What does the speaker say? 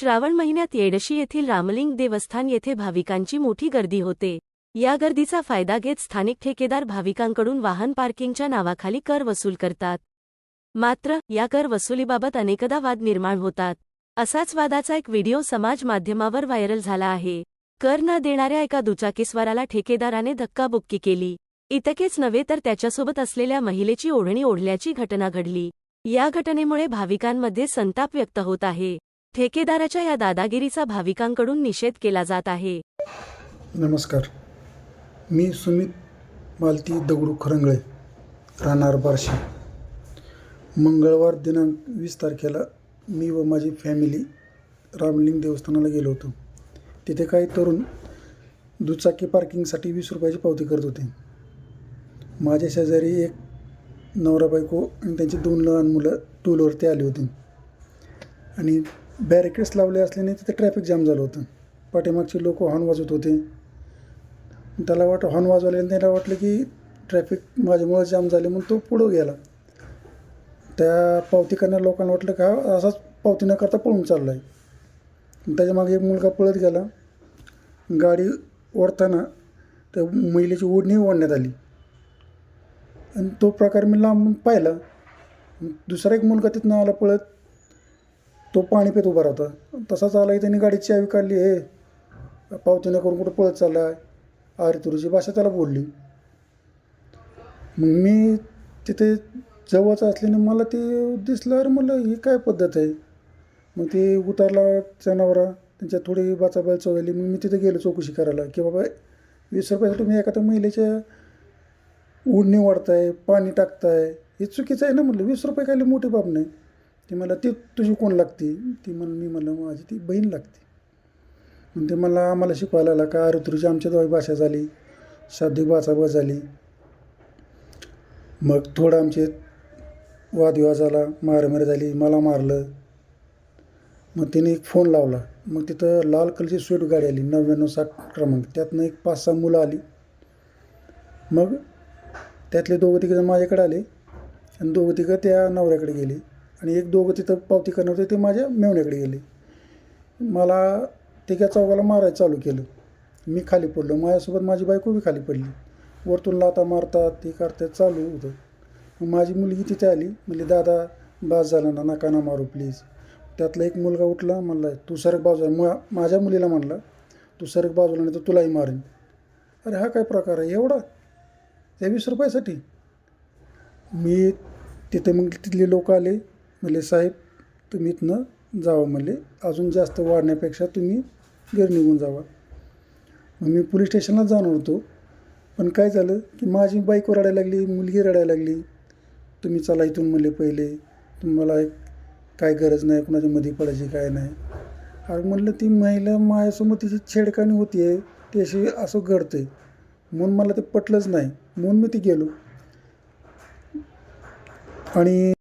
श्रावण महिन्यात येडशी येथील रामलिंग देवस्थान येथे भाविकांची मोठी गर्दी होते. या गर्दीचा फायदा घेत स्थानिक ठेकेदार भाविकांकडून वाहन पार्किंगच्या नावाखाली कर वसूल करतात. मात्र या कर वसुलीबाबत अनेकदा वाद निर्माण होतात. असाच वादाचा एक व्हिडिओ समाज माध्यमावर व्हायरल झाला आहे. कर न देणाऱ्या एका दुचाकीस्वाराला ठेकेदाराने धक्काबुक्की केली. इतकेच नव्हे तर त्याच्यासोबत असलेल्या महिलेची ओढणी ओढल्याची घटना घडली. या घटनेमुळे भाविकांमध्ये संताप व्यक्त होत आहे. ठेकेदाराच्या या दादागिरीचा भाविकांकडून निषेध केला जात आहे. नमस्कार. मी सुमित मालती दगडू खरंगळे राहणार बार्शी. मंगळवार दिनांक वीस तारखेला मी व माझी फॅमिली रामलिंग देवस्थानाला गेलो होतो. तिथे काही तरुण दुचाकी पार्किंगसाठी वीस रुपयाची पावती करत होते. माझ्या शेजारी एक नवरा बायको आणि त्यांची दोन लहान मुलं टू आली होती. आणि बॅरिकेड्स लावले असल्याने तिथे ट्रॅफिक जाम झालं होतं. पाठीमागचे लोक हॉर्न वाजवत होते. त्याला वाटलं हॉर्न वाजवल्याने त्याला वाटलं की ट्रॅफिक माझ्यामुळे जाम झाले म्हणून तो पुढं गेला. त्या पावती करणाऱ्या लोकांना वाटलं का असाच पावती न करता पळून चालला आहे त्याच्यामागे एक मुलगा पळत गेला. गाडी ओढताना त्या महिलेची ओढणी ओढण्यात आली. आणि तो प्रकार मी लांबून पाहिला. दुसरा एक मुलगा तिथनं आला पळत. तो पाणी पित उभा राहता. तसाच आला आहे त्यांनी गाडीची चावी काढली हे पावती करून कुठं पळत चालला आहे आरी तुरीची भाषा त्याला बोलली. मग मी तिथे जवळच असल्याने मला ते दिसलं अरे म्हणलं ही काय पद्धत आहे? मग ते उतारला जनावरा त्यांच्या थोडी बाचाबाल चवली मग मी तिथे गेलो चौकशी करायला की बाबा वीस रुपयासाठी तुम्ही एखाद्या महिलेच्या उडणी वाढताय पाणी टाकताय हे चुकीचं आहे ना म्हटलं वीस रुपये काही मोठी बाब नाही. ती मला ती तुझी कोण लागते? ती म्हण मी म्हणलं माझी ती बहीण लागते. मग ते मला आम्हाला शिकवायला आला का ऋतूची आमच्या दोघी भाषा झाली शाब्दिक भाषा झाली. मग थोडं आमचे वादविवाद झाला मारामारी झाली मला मारलं. मग तिने एक फोन लावला. मग तिथं लाल कलरची स्वीट गाडी आली नव्याण्णव सात क्रमांक. त्यातनं एक पाच सहा मुलं आली. मग त्यातले दोघं तिघं माझ्याकडे आले आणि दोघं तिघं त्या नवऱ्याकडे गेले. आणि एक दोघं तिथं पावती करणार होते ते माझ्या मेवण्याकडे गेले. मला तिघ्या चौघाला मारायला चालू केलं. मी खाली पडलो. माझ्यासोबत माझी बायको बी खाली पडली. वरतून लाता मारतात ते करतात चालू होतं. मग माझी मुलगी तिथे आली. म्हणली दादा बास झाला ना नका ना मारू प्लीज त्यातला एक मुलगा उठला म्हणला तू सरक बाजूला. मा माझ्या मुलीला म्हणला तू सरक बाजूला नाही तर तुलाही मारेन. अरे हा काय प्रकार आहे? एवढा? त्या वीस रुपयासाठी? मी तिथे मग तिथले लोक आले. म्हणले साहेब तुम्ही इथनं जावं म्हणले अजून जास्त वाढण्यापेक्षा तुम्ही घरी निघून जावा. मग मी पोलीस स्टेशनला जाणार होतो. पण काय झालं की माझी बाईक रडायला लागली मुलगी रडायला लागली. तुम्ही चला इथून म्हणले पहिले. तुम्हाला एक काय गरज नाही कुणाच्या मध्ये पडायची काय नाही. अरे म्हणलं ती महिला माझ्यासमोर तिची छेडखानी होती आहे ती अशी असं घडते म्हणून मला ते पटलंच नाही. म्हणून मी ती गेलो. आणि